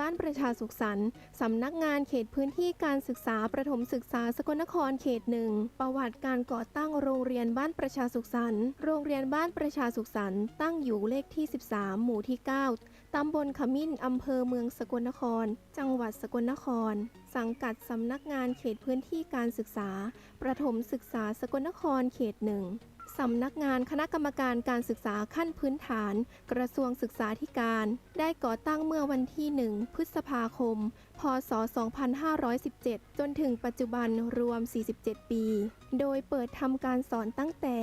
บ้านประชาสุขสันต์สำนักงานเขตพื้นที่การศึกษาประถมศึกษาสกลนครเขตหนึ่งประวัติการก่อตั้งโรงเรียนบ้านประชาสุขสันต์โรงเรียนบ้านประชาสุขสันต์ตั้งอยู่เลขที่ 13 หมู่ที่ 9 ตำบลขมิ้นอำเภอเมืองสกลนคร จังหวัดสกลนคร สังกัดสำนักงานเขตพื้นที่การศึกษา ประถมศึกษาสกลนครเขตหนึ่ง สำนักงานคณะกรรมการการศึกษาขั้นพื้นฐาน กระทรวงศึกษาธิการ ได้ก่อตั้งเมื่อวันที่ 1 พฤษภาคมพศ 2517 จนถึงปัจจุบันรวม 47 ปี โดยเปิดทำการสอนตั้งแต่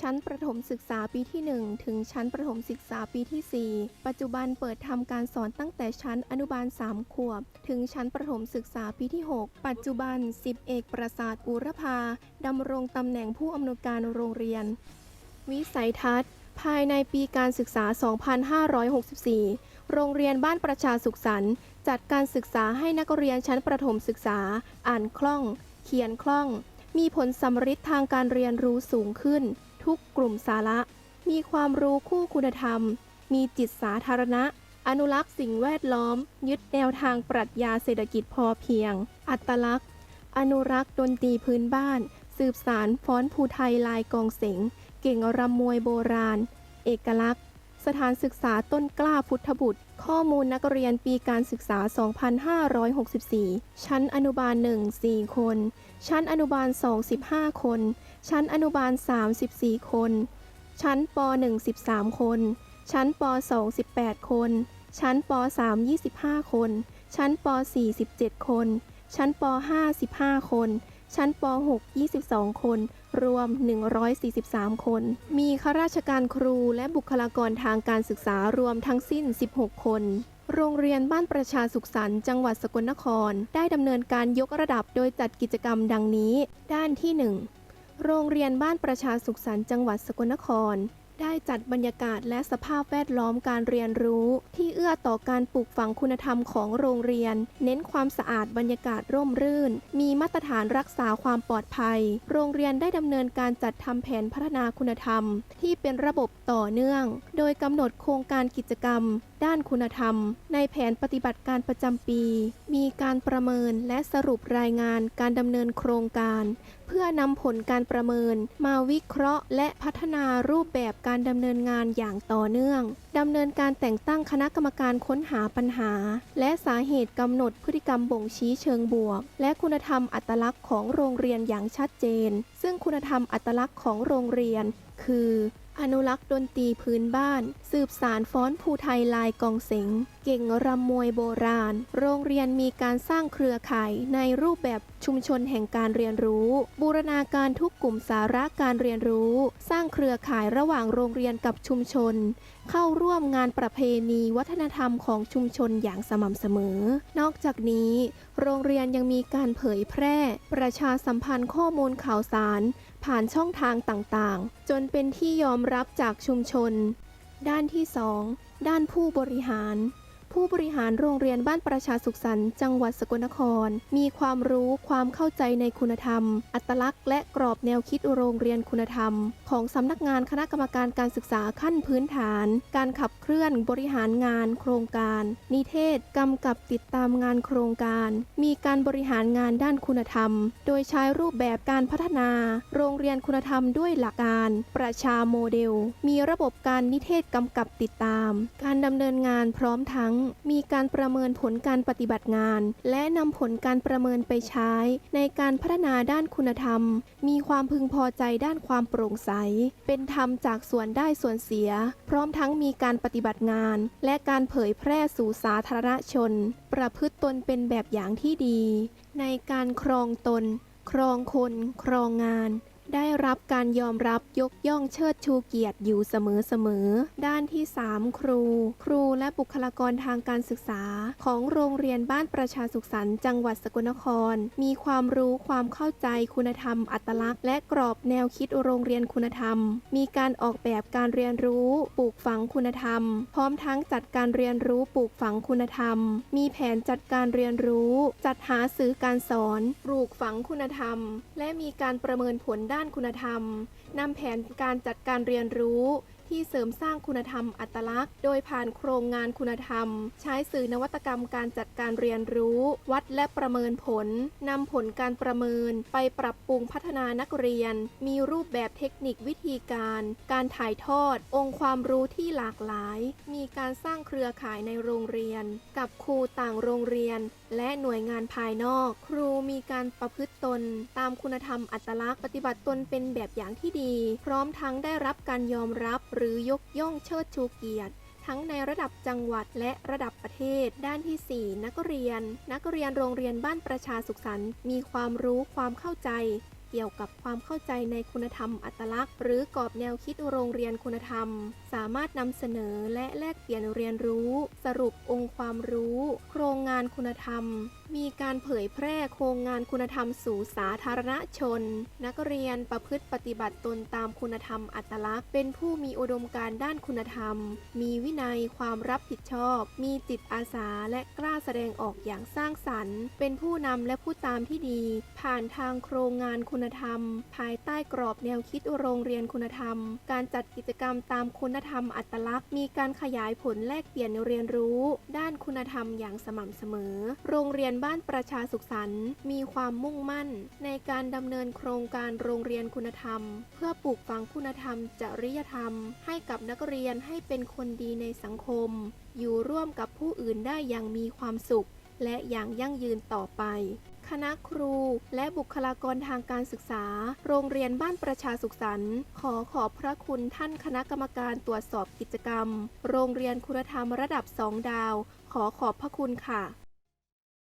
ชั้นประถมศึกษาปีที่ 1 ถึงชั้นประถมศึกษาปีที่ 4 ปัจจุบันเปิดทำการสอนตั้งแต่ชั้นอนุบาล 3 ขวบ ถึงชั้นประถมศึกษาปีที่ 6 ปัจจุบัน 10 เอกประสาทอุรพาดำรงตำแหน่งผู้อำนวยการโรงเรียน วิสัยทัศน์ภายในปีการศึกษา 2564 โรงเรียนบ้านประชาสุขสันต์ จัดการศึกษาให้นักเรียนชั้นประถมศึกษา อ่านคล่อง เขียนคล่อง มีผลสำฤทธิ์ทางการเรียนรู้สูงขึ้น ทุกกลุ่มสาระ มีความรู้คู่คุณธรรม มีจิตสาธารณะ อนุรักษ์สิ่งแวดล้อม ยึดแนวทางปรัชญาเศรษฐกิจพอเพียง อัตลักษณ์ อนุรักษ์ดนตรีพื้นบ้าน สืบสารฟ้อนภูไทยลายกองเสงเก่งรำมวยโบราณ เอกลักษณ์ สถานศึกษาต้นกล้าพุทธบุตร ข้อมูลนักเรียนปีการศึกษา 2564 ชั้นอนุบาล 1 4 คน ชั้นอนุบาล 2 15 คน ชั้นอนุบาล34คน ชั้นป 1 13 คน ชั้นป 2 18 คน ชั้นป 3 25 คน ชั้นป 4 17 คน ชั้นป 5 15 คน ชั้นป 6 22 คน รวม 143 คน มีข้าราชการครูและบุคลากรทางการศึกษารวมทั้งสิ้น 16 คนโรงเรียนบ้านประชาสุขสันต์จังหวัดสกลนคร ได้ดำเนินการยกระดับโดยจัดกิจกรรมดังนี้ ด้านที่ 1 โรงเรียนบ้านประชาสุขสันต์จังหวัดสกลนคร ได้จัดบรรยากาศและสภาพแวดล้อมการเรียนรู้ ที่เอื้อต่อการปลูกฝังคุณธรรมของโรงเรียน เน้นความสะอาดบรรยากาศร่มรื่น มีมาตรฐานรักษาความปลอดภัย โรงเรียนได้ดำเนินการจัดทำแผนพัฒนาคุณธรรม ที่เป็นระบบต่อเนื่อง โดยกำหนดโครงการกิจกรรม ด้านคุณธรรม ในแผนปฏิบัติการประจำปี มีการประเมินและสรุปรายงานการดำเนินโครงการ เพื่อนำผลการประเมิน มาวิเคราะห์ และพัฒนารูปแบบการดำเนินงานอย่างต่อเนื่องดำเนินการแต่งตั้งคณะกรรมการค้นหาปัญหา และสาเหตุกำหนดพฤติกรรมบ่งชี้เชิงบวก และคุณธรรมอัตลักษณ์ของโรงเรียนอย่างชัดเจน ซึ่งคุณธรรมอัตลักษณ์ของโรงเรียน คือ อนุรักษ์ดนตรีพื้นบ้าน สืบสารฟ้อนภูไทยลายกองเสง เก่งรำมวยโบราณ โรงเรียนมีการสร้างเครือข่ายในรูปแบบชุมชนแห่งการเรียนรู้ บูรณาการทุกกลุ่มสาระการเรียนรู้ สร้างเครือข่ายระหว่างโรงเรียนกับชุมชน เข้าร่วมงานประเพณีวัฒนธรรมของชุมชนอย่างสม่ำเสมอ นอกจากนี้ โรงเรียนยังมีการเผยแพร่ ประชาสัมพันธ์ข้อมูลข่าวสาร ผ่านช่องทางต่างๆ จนเป็นที่ยอมรับจากชุมชน ด้านที่ 2 ด้านผู้บริหาร ผู้บริหารโรงเรียนบ้านประชาสุขสันต์จังหวัดสกลนคร มีความรู้ความเข้าใจในคุณธรรม อัตลักษณ์และกรอบแนวคิดโรงเรียนคุณธรรม ของสำนักงานคณะกรรมการการศึกษาขั้นพื้นฐาน การขับเคลื่อนบริหารงาน โครงการ นิเทศกำกับติดตามงานโครงการ มีการบริหารงานด้านคุณธรรม โดยใช้รูปแบบการพัฒนา โรงเรียนคุณธรรมด้วยหลักการ ประชาโมเดล มีระบบการนิเทศกำกับติดตาม การดำเนินงานพร้อมทั้งมีการประเมินผลการปฏิบัติงาน และนำผลการประเมินไปใช้ ในการพัฒนาด้านคุณธรรม มีความพึงพอใจด้านความโปร่งใส เป็นธรรมจากส่วนได้ส่วนเสีย พร้อมทั้งมีการปฏิบัติงาน และการเผยแพร่สู่สาธารณชน ประพฤติตนเป็นแบบอย่างที่ดี ในการครองตน ครองคน ครองงาน ได้รับการยอมรับยกย่องเชิดชูเกียรติอยู่เสมอๆ ด้านที่ 3 ครู ครูและบุคลากรทางการศึกษา ของโรงเรียนบ้านประชาสุขสันต์จังหวัดสกลนคร มีความรู้ความเข้าใจคุณธรรม อัตลักษณ์และกรอบแนวคิดโรงเรียนคุณธรรม มีการออกแบบการเรียนรู้ปลูกฝังคุณธรรม พร้อมทั้งจัดการเรียนรู้ปลูกฝังคุณธรรม มีแผนจัดการเรียนรู้ จัดหาสื่อการสอน ปลูกฝังคุณธรรม และมีการประเมินผลได้านคุณธรรมนำแผนการจัดการเรียนรู้ ที่เสริมสร้างคุณธรรมอัตลักษณ์ โดยผ่านโครงงานคุณธรรม ใช้สื่อนวัตกรรมการจัดการเรียนรู้ วัดและประเมินผลนำผลการประเมิน ไปปรับปรุงพัฒนานักเรียน มีรูปแบบเทคนิควิธีการ การถ่ายทอด องค์ความรู้ที่หลากหลาย มีการสร้างเครือข่ายในโรงเรียน กับครูต่างโรงเรียน และหน่วยงานภายนอก ครูมีการประพฤติตน ตามคุณธรรมอัตลักษณ์ ปฏิบัติตนเป็นแบบอย่างที่ดี พร้อมทั้งได้รับการยอมรับหรือยกย่องเชิดชูเกียรติ ทั้งในระดับจังหวัดและระดับประเทศ ด้านที่ 4 นักเรียน นักเรียนโรงเรียนบ้านประชาสุขสันต์มีความรู้ความเข้าใจ เกี่ยวกับความเข้าใจในคุณธรรมอัตลักษณ์ หรือกรอบแนวคิดโรงเรียนคุณธรรม สามารถนำเสนอและแลกเปลี่ยนเรียนรู้ สรุปองค์ความรู้ โครงงานคุณธรรม มีการเผยแพร่โครงงานคุณธรรมสู่สาธารณชน นักเรียนประพฤติปฏิบัติตนตามคุณธรรมอัตลักษณ์ เป็นผู้มีอุดมการด้านคุณธรรม มีวินัยความรับผิดชอบ มีจิตอาสาและกล้าแสดงออกอย่างสร้างสรรค์ เป็นผู้นำและผู้ตามที่ดี ผ่านทางโครงงานคุณธรรม ภายใต้กรอบแนวคิดโรงเรียนคุณธรรม การจัดกิจกรรมตามคุณธรรมอัตลักษณ์ มีการขยายผลแลกเปลี่ยนเรียนรู้ ด้านคุณธรรมอย่างสม่ำเสมอ โรงเรียนบ้านประชาสุขสันต์มีความมุ่งมั่น ในการดำเนินโครงการโรงเรียนคุณธรรม เพื่อปลูกฝังคุณธรรม จริยธรรม ให้กับนักเรียนให้เป็นคนดีในสังคม อยู่ร่วมกับผู้อื่นได้อย่างมีความสุข และอย่างยั่งยืนต่อไปคณะครูและบุคลากรทางการศึกษา โรงเรียนบ้านประชาสุขสันต์ขอขอบพระคุณท่านคณะกรรมการตรวจสอบกิจกรรม โรงเรียนคุณธรรมระดับสองดาว ขอขอบพระคุณค่ะ